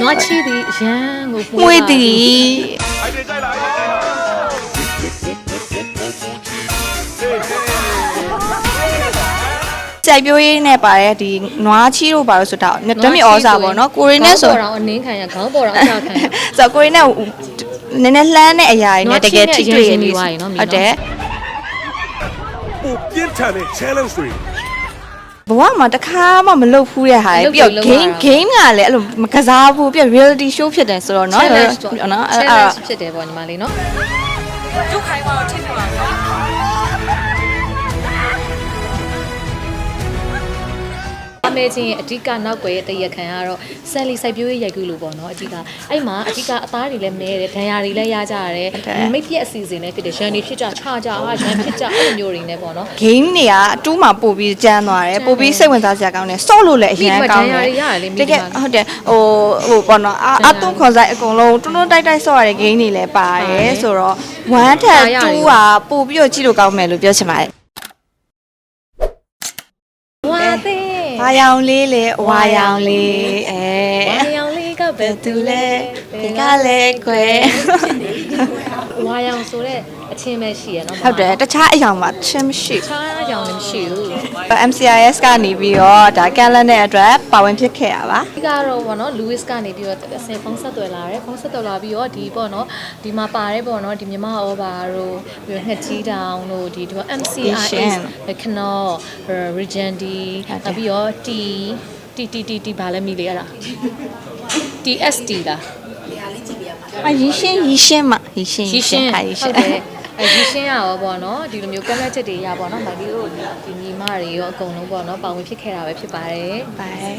နွားချီသည်အရန်ကိုမွေးသည်အိုက်တယ်ကြိုက်လားအိုက်တယ်ကြိုက်လားကြိုက်ပြိုးရေးနဲ့ပါတဲ့ဒီနွားချီတို့ပါလို့ဆိုတော့ဓမီဩစာပေါ့နော်ကိုရီနဲ့ဆိုတော့အနင်းခံရခေါင်းပေါ်တော့အစာခံရဆိုတော့ကိုရီနဲ့နည်းနည်းလှမ်းတဲ့အရာတွေနဲ့တကယ်ထိတွေ့ရနေပါရဲ့နော်ဟုတ်တယ်ဟိုပြင်းထန်တဲ့ challenge တွေ ဘဝမှာတစ်ခါမှမလုပ်ဖူးတဲ့ဟာလုပ်ပြီးတော့လုပ် game ရတာ game ကလည်းအဲ့လိုမကစားဘူးပြီးတော့ reality show ဖြစ်တယ်ဆိုတော့နော် challenge တော့နော်အဲ့အဲ့ challenge ဖြစ်တယ်ပေါ့ညီမလေးနော်အ မေချင်းရဲ့အဓိကနောက်ွယ်ရဲ့တရခံကတော့ဆန်လီစိုက်ပျိုးရေးရိုက်ကူးလို့ပေါ့နော်အဓိကအဲ့မှာအဓိကအသားတွေလည်းမဲတယ်ဒဏ်ရာတွေလည်းရကြရတယ်မိတ်ပြက်အစီအစဉ်လည်းဖြစ်တယ်ရန်တွေဖြစ်ကြချကြဟာရန်ဖြစ်ကြအဲ့လိုမျိုးတွေနဲ့ပေါ့နော် game တွေကအတူးမှာပို့ပြီးကျန်းသွားတယ်ပို့ပြီးစိတ်ဝင်စားစရာကောင်းတယ်စော့လို့လည်းအရင်ကောင်းတယ်မိမဒဏ်ရာတွေရတယ်လေမိတကယ်ဟုတ်တယ်ဟိုဟိုပေါ့နော်အအတုံးခွန်ဆိုင်အကုန်လုံးတွန်းတွန်းတိုက်တိုက်စော့ရတဲ့ game တွေလည်းပါတယ်ဆိုတော့1ထက်2ကပို့ပြီးတော့ကြည့်လို့ကောင်းမယ်လို့ပြောချင်ပါတယ် ဝါသေး ။ ဘာရောင်လေးလေဝါရောင်လေးအဲ ဝါရောင်လေးကဘယ်သူသူလဲလဲဒီကလည်းခွဲဝါရောင်ဆိုတဲ့အချင်းပဲရှိရနော်ဟုတ်တယ်တခြားအယောင်မှာချင်းမရှိချားရောင်လည်းမရှိဘူး MCIS ကနေပြီးတော့ဒါကန်လန်တဲ့အတွက်ပါဝင်ဖြစ်ခဲ့ရပါဒီကတော့ဗောနော် Louis ကနေပြီးတော့အစင်ဖုန်းဆက်သွယ်လာတယ်ဖုန်းဆက်သွယ်လာပြီးတော့ဒီပေါ့နော်ဒီမှာပါတယ်ပေါ့နော်ဒီမြမဩဘာတို့ပြီးတော့ငှက်ကြီးတောင်တို့ဒီဒီ MCIS ခနော Regendi နောက်ပြီးတော့ T T T T T ဘာလဲမိလေအဲ့ဒါ TST လားအရီရှင်းရီရှင်းမှာရီရှင်းရီရှင်းဟာရီရှဟုင်းတ်တယ်အဲရီရှင်းရရောပေါ့နော်ဒီလိုမျိုးကမ်းလက်ချက်တွေရပေါ့နော်မိုင်ဒီတို့ဒီညီမတွေရောအကုန်လုံးပေါ့နော်ပါဝင်ဖြစ်ခဲ့တာပဲဖြစ်ပါတယ်ပါတယ်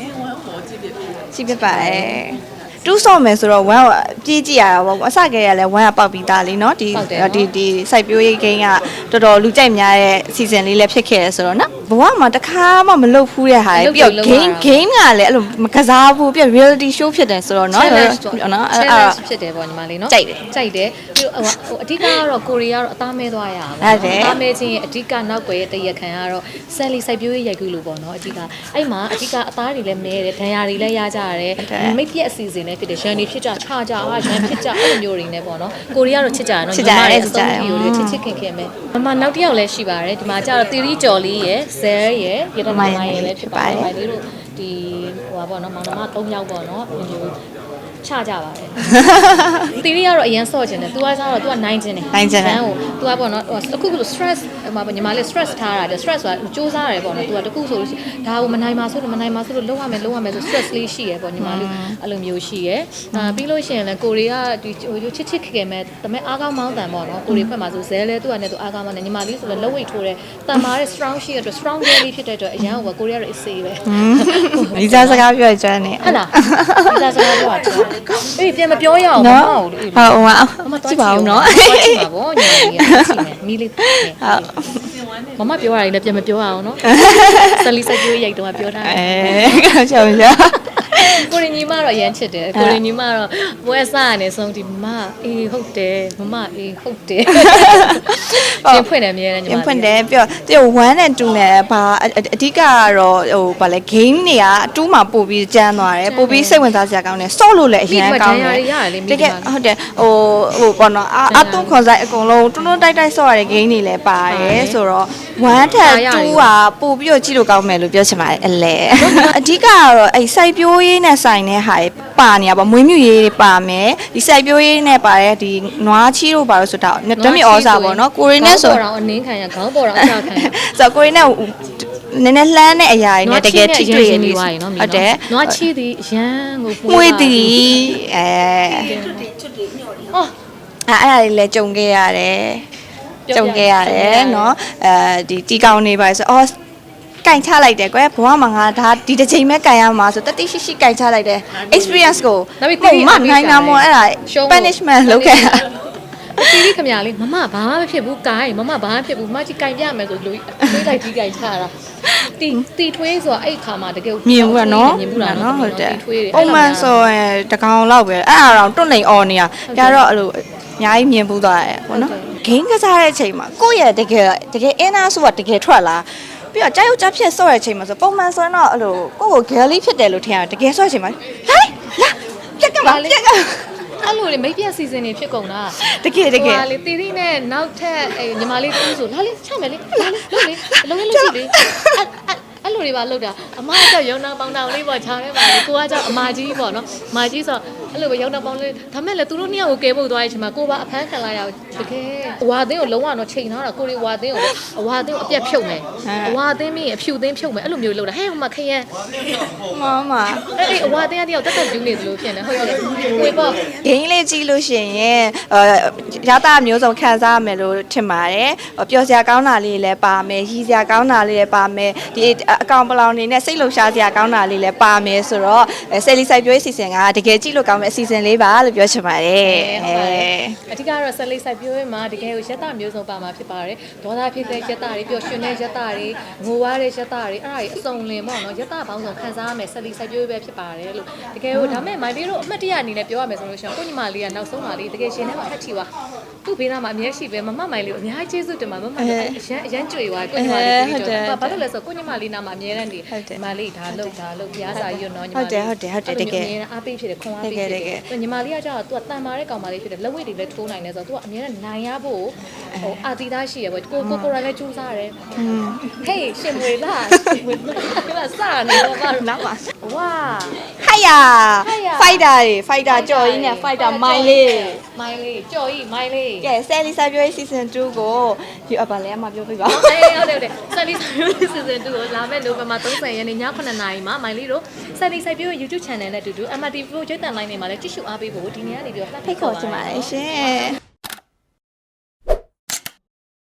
ကြည့်ပြပါတယ် တူးဆော့မယ်ဆိုတော့1ပြေးကြည့်ရတာပေါ့အစကတည်းကလည်း1ကပေါက်ပြီးသားလေးเนาะဒီဒီဒီစိုက်ပျိုးရေးဂိမ်းကတော်တော်လူကြိုက်များတဲ့စီဇန်လေးလည်းဖြစ်ခဲ့တယ်ဆိုတော့နော်ဘဝမှာတစ်ခါမှမလုပ်ဖူးတဲ့ဟာတွေပြီးတော့ game game ကလည်းအဲ့လိုမကစားဘူးပြီးတော့ reality show ဖြစ်တယ်ဆိုတော့နော် challenge တော့ နော်အဲ့ challenge ဖြစ်တယ်ပေါ့ညီမလေးနော် ကြိုက်တယ် ကြိုက်တယ်ပြီးတော့ဟိုဟိုအဓိကကတော့ကိုရီးယားကတော့အသားမဲသွားရအောင် ဟုတ်တယ် အသားမဲခြင်းရဲ့အဓိကနောက်ွယ်ရဲ့တရခံကတော့ဆန်လီစိုက်ပျိုးရေးရိုက်ကူးလို့ပေါ့နော်အဓိကအဲ့မှာအဓိကအသားတွေလည်းမဲတယ်ဒဏ်ရာတွေလည်းရကြရတယ်မိတ်ပြက်အစီအစဉ်လည်း ဖြစ်တယ်ရန်တွေဖြစ်ကြချကြဟာရန်ဖြစ်ကြအဲ့လိုမျိုးတွေနဲ့ပေါ့နော်ကိုရီးယားတော့ချစ်ကြရနော်ချစ်ကြတယ်ညီမတွေအဆုံးဗီဒီယိုတွေချစ်ချစ်ခင်ခင်ပဲမမနောက်တစ်ယောက်လည်းရှိပါတယ်ဒီမှာကျတော့တီရီကျော်လေးရယ်ဇဲရယ်ရတနာမိုင်းရယ်လည်းဖြစ်ပါတယ်မိုင်းလေးတို့ဒီဟိုပါပေါ့နော်မောင်နှမ၃ယောက်ပေါ့နော်ဒီလို ချကြပါတယ်တီရီကတော့အရင်ဆော့ကျင်တယ်သူကစားတော့သူကနိုင်ကျင်တယ်နိုင်ကျင်တယ်ကိုသူကပေါ့နော်ဟိုအခုက stress ဟိုမှာညီမလေး stress ထားတာတယ် stress ဆိုတာစူးစမ်းရတယ်ပေါ့နော်သူကတခုဆိုလို့ရှိရင်ဒါကိုမနိုင်ပါဆိုလို့မနိုင်ပါဆိုလို့လုံးဝမယ်လုံးဝမယ်ဆို stress လေးရှိရယ်ပေါ့ညီမလေးအဲ့လိုမျိုးရှိရယ်အာပြီးလို့ရှိရင်လည်းကိုရီးယားဒီဟိုချစ်ချစ်ခင်ခင်မဲ့ဒါပေမဲ့အားကောင်းမောင်းတန်ပေါ့နော်ကိုရီးဖက်မှာဆိုဇဲလဲသူကလည်းသူအားကောင်းမောင်းတယ်ညီမလေးဆိုလည်းလက်ဝိတ်ထိုးတယ်တန်မာတဲ့ strong ရှိရတဲ့အတွက် strong girl လေးဖြစ်တဲ့အတွက်အရန်ဟိုကိုရီးယားရဲ့ essay ပဲဒီစားစကားပြောကြတယ်နေဟုတ်လားဒီစားစကားပြောတာကြာအေးပြန်မပြောရအောင်မနော်မဟုဟုတ်တ်လေဟိုမှာမမကြည့်ပါဦးနော်ကြည့်ပါဗောညီမလေးကကြည့်မယ်မီလေးမမပြောရတယ်လည်းပြန်မပြောရအောင်နော်ဆလီဆက်ကျိုးရိုက်တော့ပြောထားတယ်အဲချောင်းချောင်း ကိုရင်ညီမတော့အရန်ချစ်တယ်ကိုရင်ညီမတော့ပွဲစားရနေဆုံးဒီမအေးဟုတ်တယ်မမအေးဟုတ်တယ်ပြင်ဖွင့်တယ်အမြဲတမ်းညီမပြန်ဖွင့်တယ်ပြောသူ1နဲ့2နဲ့ဘာအအဓိကကတော့ဟိုဗာလဲ game တွေကအတူးမှာပို့ပြီးကျန်းသွားတယ်ပို့ပြီးစိတ်ဝင်စားစရာကောင်းတယ်စော့လို့လည်းအရင်ကောင်းတယ်တကယ်ဟုတ်တယ်ဟိုဟိုပေါ့နော်အတုံးခွန်ဆိုင်အကုန်လုံးတွန်းတွန်းတိုက်တိုက်စော့ရတဲ့ game တွေလည်းပါတယ်ဆိုတော့1ထက်2ကပို့ပြီးတော့ကြည့်လို့ကောင်းမယ်လို့ပြောချင်ပါတယ်အလဲအဓိကကတော့အဲ့စိုက်ပျိုးရေးနဲ့ဆိုင်တဲ့ဟာပါနေရပါမွေးမြူရေးတွေပါမယ်ဒီစိုက်ပျိုးရေးနဲ့ပါတဲ့ဒီနွားချီတို့ပါလို့ဆိုတာဓမြဩစာပေါ့နော်ကိုရီနဲ့ဆို ခေါင်းပေါ်တော့အနင်းခံရခေါင်းပေါ်တော့အချခံရ ဆိုတော့ကိုရီနဲ့နည်းနည်းလှမ်းတဲ့အရာတွေနဲ့တကယ်ထိတွေ့ရ နေ နေ သွားရင်နော် ဟုတ်တယ် နွားချီသည်ရန်ကို မွေးသည်အဲ ဟော အဲ့အဲ့ဒါတွေလည်းကြုံခဲ့ရတယ်ကြုံခဲ့ရတယ်เนาะအဲဒီတီကောင်နေပါဆိုအော် ကင်ချလိုက်တယ်ကွယ်ဘဝမှာငါဒါဒီတစ်ချိန်မဲ့ကင်ရမှာဆိုတတိရှိရှိကင်ချလိုက်တယ် experience ကိုမနိုင်တာမောအဲ့ဒါ punishment လုပ်ခဲ့တာတီတီခမရလေးမမဘာမှမဖြစ်ဘူးကိုင်းမမဘာမှဖြစ်ဘူးမကြီးကင်ပြမယ်ဆိုလို့တွေးလိုက်ကြီးကင်ချတာတီတီထွေးဆိုတာအဲ့ခါမှာတကယ်မြင်ဘူးကနော်မြင်ဘူးလားနော်ဟုတ်တယ်တီထွေးတွေပုံမှန်ဆိုရင်တကောင်လောက်ပဲအဲ့အရောင်တွန့်နေអော်နေရကြတော့အဲ့လိုအများကြီးမြင်ဘူးသွားတယ်ပေါ့နော်ဂိမ်းကစားတဲ့အချိန်မှာကိုယ့်ရဲ့တကယ်တကယ်အင်းသားဆိုတာတကယ်ထွက်လာ ပြီးတော့ကြာရုပ်ကြဖြစ်ဆော့တဲ့အချိန်မှာဆိုပုံမှန်ဆိုရင်တော့အဲ့လိုကိုယ့်ကို gallery ဖြစ်တယ်လို့ထင်ရတယ်တကယ်ဆော့တဲ့အချိန်မှာဟိုင်းလာပြက်ကဘာပြက်ကအဲ့လိုလေမိတ်ပြက်စီစဉ်နေဖြစ်ကုန်တာတကယ်တကယ်ဟိုဟာလေတီတီနဲ့နောက်ထပ်အဲညီမလေးတူးဆိုလာလေချမယ်လေလာလေလုံးလေလုံးလေးလို့ရှိလေအဲ့အဲ့အဲ့လို တွေပါလောက်တာအမကကြောက်ရုံနာပေါင်းတောင်လေးပေါ့ခြားထဲပါလေကိုကကြောက်အမကြီးပေါ့နော်အမကြီးဆိုအဲ့လိုပဲရုံနာပေါင်းလေးဒါမဲ့လေသူတို့နှစ်ယောက်ကိုကဲဖို့သွားတဲ့အချိန်မှာကိုကအဖမ်းခံလိုက်ရတကယ်အဝါသင်းကိုလုံးဝတော့ချိန်ထားတာကိုရီဝါသင်းကိုအဝါသင်းကိုအပြက်ဖြုတ်မယ်အဝါသင်းပြီးရင်အဖြူသင်းဖြုတ်မယ်အဲ့လိုမျိုးလောက်တာဟဲ့ဟိုမှာခရမ်းမမအဲ့ဒီအဝါသင်းကတယောက်တက်တက်ကျူးနေသလိုဖြစ်နေဟုတ်တယ်ဝေပေါ့ဂိမ်းလေးကြည့်လို့ရှိရင်အဲရတာမျိုးစုံခံစားရမယ်လို့ထင်ပါတယ်ဟိုပျော်စရာကောင်းတာလေးလည်းပါမယ်ရီစရာကောင်းတာလေးလည်းပါမယ်ဒီအကောင်ပလောင်နေနဲ့စိတ်လှုပ်ရှားစရာကောင်းတာလေးလည်းပါမယ်ဆိုတော့ဆယ်လီဆိုင်ပြောရေးအစီအစဉ်ကတကယ်ကြည့်လို့ကောင်းမယ့်အစီအစဉ်လေးပါလို့ပြောချင်ပါတယ်အဲအဓိကတော့ဆက်လေးဆိုင်ပြိုးရမှာတကယ်ကိုရက်တာမျိုးစုံပါမှာဖြစ်ပါတယ်ဒေါသဖြစ်တဲ့ရက်တာတွေပျော်ရွှင်တဲ့ရက်တာတွေငိုရတဲ့ရက်တာတွေအဲ့ဒါတွေအစုံလင်ပေါ့နော်ရက်တာပေါင်းစုံခံစားရမယ်ဆက်လေးဆိုင်ပြိုးပဲဖြစ်ပါတယ်လို့တကယ်ကိုဒါမဲ့မိုင်လေးတို့အမှတ်တရအနေနဲ့ပြောရမယ်ဆိုလို့ရှိရင်ကိုညီမလေးကနောက်ဆုံးပါလေးတကယ်ရှင်ထဲမှာအထက်ထီပါသူ့ဘေးနားမှာအမြဲရှိပဲမမမိုင်လေးကိုအများကြီးကျေးဇူးတင်ပါမမလေးအရန်အရန်ကြွေသွားကိုညီမလေးပြီးတော့ဘာလို့လဲဆိုကိုညီမလေးနားမှာအမြဲတမ်းဒီညီမလေးဒါလို့ဒါလို့ဘုရားစာရွတ်နော်ညီမလေးအားပေးဖြစ်တယ်ခွန်အားပေးဖြစ်တယ်ညီမလေးကကြာတော့ तू ကတန်မာတဲ့ကောင်မလေးဖြစ်တယ်လက်ဝိတ်တွေလည်းထိုးနိုင်တယ်ဆိုတော့ तू ကအမြဲတမ်းနိုင်ရဖို့ဟိုအာတီသားရှိရပေါ့ကိုကိုကိုရလည်းစူးစားတယ်ဟေးရှင်မွေလားရှင်မွေလားစနေတော့ပါနောက်ပါဝါဟို က်ယာဟိုက်ယာဖိုက်တာတွေဖိုက်တာကြော်ရင်းနဲ့ဖိုက်တာမိုင်းလေးမိုင်းလေးကြော်ကြီးမိုင်းလေးကဲဆယ်လီဆိုင်ပြောရေး season 2ကိုဒီအပါလဲအမပြောပြပါအေးဟုတ်တယ်ဟုတ်တယ်ဆယ်လီဆိုင်ပြိုးစီစဉ်တူကိုလာမယ့်နိုဝင်ဘာ30ရက်နေ့ည9:00နာရီမှာမိုင်းလေးတို့ဆယ်လီဆိုင်ပြိုး YouTube channel နဲ့တူတူ MRTV ကိုကျွတ်တန်လိုင်းနေမှာလည်းကြည့်ရှုအားပေးဖို့ဒီနေ့ကနေပြီးတော့ဖိတ်ခေါ်ချင်ပါတယ်ရှင်